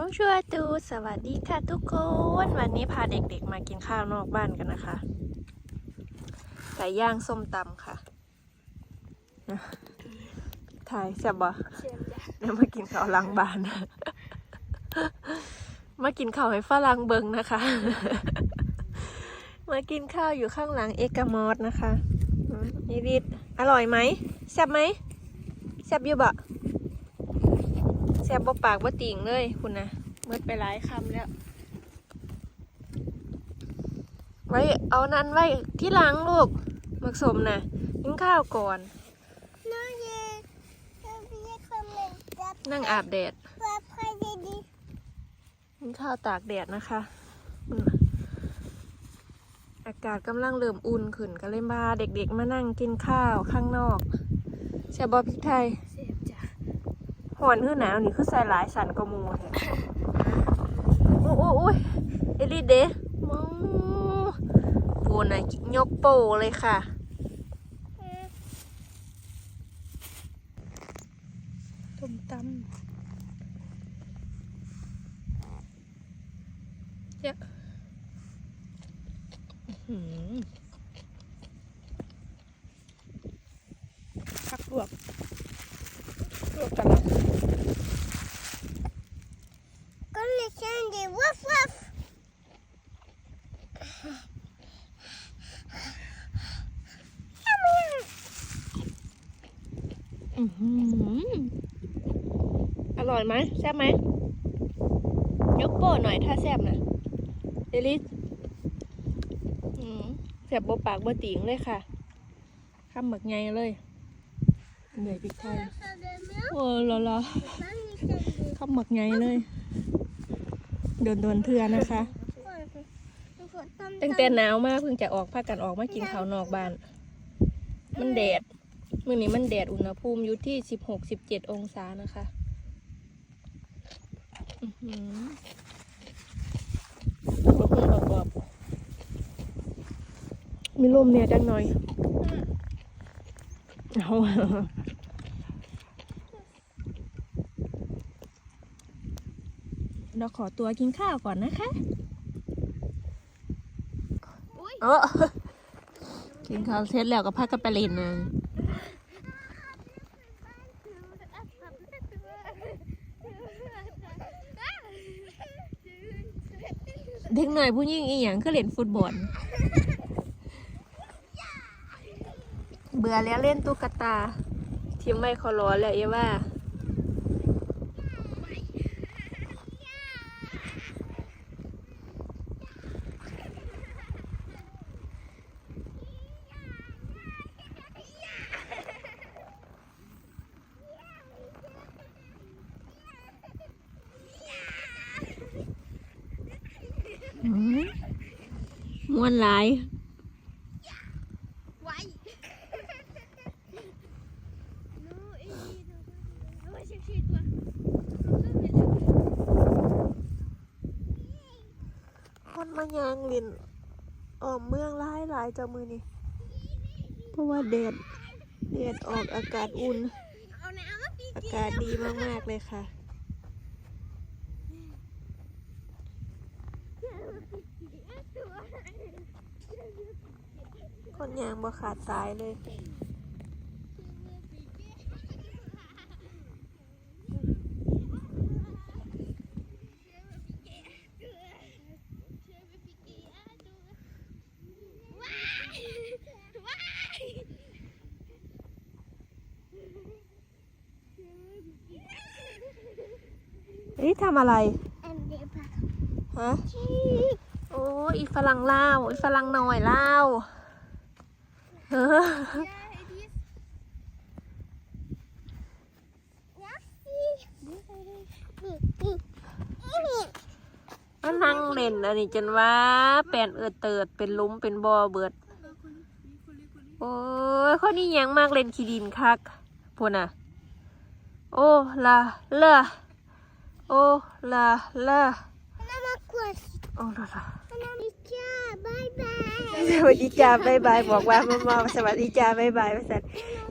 บองชัวตูสวัสดีค่ะทุกคน วันนี้พาเด็กๆมากินข้าวนอกบ้านกันนะคะไก่ย่างส้มตำค่ะถ่ายแซ่บบ่เสียงจ้ะเดี๋ยวมากินข้าวหลังบ้าน มากินข้าวให้ฝรั่งเบิงนะคะ มากินข้าวอยู่ข้างหลังเอกามอสนะคะอืมนี่ดิดอร่อยไหมแซ่บไหมแซ่บอยู่บ่แซ่บบ่ปากบ่ติ่งเลยคุณนะเมื่อไปหลายคำแล้ว ไว้เอานั้นไว้ที่หลังลูกมักสมนะกินข้าวก่อน น้องเย่น้องเย่คอมเมนต์จับนั่งอาบแดดว่าพายดีดีกินข้าวตากแดดนะคะอืมอากาศกำลังเริ่มอุ่นขึ้นก็เลยมาเด็กๆมานั่งกินข้าวข้างนอกใช่บอพริกไทยเสียงจ้ะ หอนคือหนาวนี่คือใส่หลายสันกว่าหมูแท้โอ้โอ้โอ้ยเอลิเดมองปูน่ะยกโปเลยค่ะต้มตำเยอะหือพักลวกลวกกันแล้ว ก็เลยเสียงดีวัฟวัฟ อร่อยไหมแซ่บไหมยกโป้หน่อยถ้าแซ่บนะเอลิสแซ่บบปากบติงเลยค่ะข้ามหมึกไงเลยเหนื่อยพิกไทยโอ้ละละข้ามหมึกไงเลยโดนโดนเทือนะคะตั้งแต่หนาวมากเพิ่งจะออกพากันออกมากินข้าวนอกบ้าน มันแดด มื่อนี้มันแดดอุณหภูมิอยู่ที่สิบหกสิบเจ็ดองศานะคะอื้อหือบะพุ่งกรอบๆมีลมเนี่ยจังหน่อยเอาเราขอตัวกินข้าวก่อนนะคะเออกินข้าวเสร็จแล้วก็พักกันไปเล่นนะ เด็กหน่อยผู้หญิงอีหยังก็เล่นฟุตบอล เบื่อแล้วเล่นตุ๊กตาทีมไม่ขอร้อนแล้วเอว่า มม่วนหลายไว้นู้อีนู้เช็คชีตัวคนมายางลินออมเมืองหลายหลายๆเจ้ามือนี่เพราะว่าแดดแดดออกอากาศอุ่นเอาน้ำมาปีอากาศดีมาก ๆ เลยค่ะ คนยางบ่ขาดสายเลย นี่ทำอะไร ฮะโอ้ยอีฝรั่งลาวอีฝรั่งหน่อยลาวเออ มันนั่งเล่นอันนี้จนว่าแปลนเอิดเติดเป็นหลุ้มเป็นบ่อเบิด โอ้ยคนนี้ยังมากเล่นขี้ดินคักพวกน่ะ โอ้ละเลอะโอ้ละเลอะน้ำมากวดโอ้โหนิจ้าบายบายสวัสดีจ้าบายบายบอกว่ามามาสวัสดีจ้าบายบายว่าสัน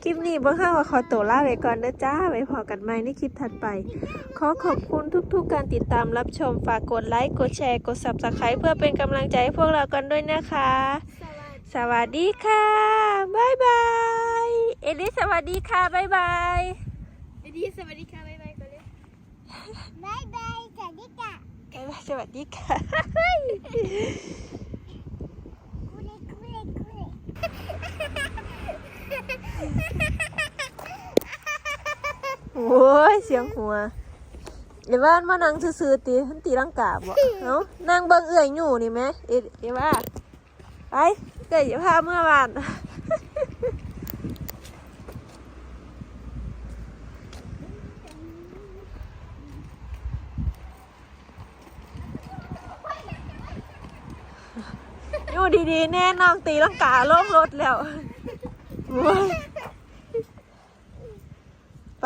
คลิปนี้เบิ่งห้าว่าขอตัวลาไปก่อนนะจ้าไว้พอกันใหม่ในคลิปถัดไป ขอขอบคุณทุกๆ การติดตามรับชมฝากกดไลค์กดแชร์กด subscribe เพื่อเป็นกำลังใจให้พวกเรากันด้วยนะคะ สวัสดีค่ะบายบายเอลิสสวัสดีค่ะบายบาย ดีสวัสดีค่ะบ๊ายบายก่อนเลย บายบายสวัสดีค่ะ บ๊ายบาย สวัสดีค่ะโอ้ยเสียงหัวเดี๋ยวว่ามานั่งซื่อๆตีมันตีร่างกาบ่เอ้านั่งเบิ่งเอื่อยอยู่นี่ไหมเอ๊ะเดี๋ยวว่าไปเดี๋ยวอย่าพาเมื่อวาน อยู่ดีๆ แน่นองตีลังกาลงรถแล้ว ไป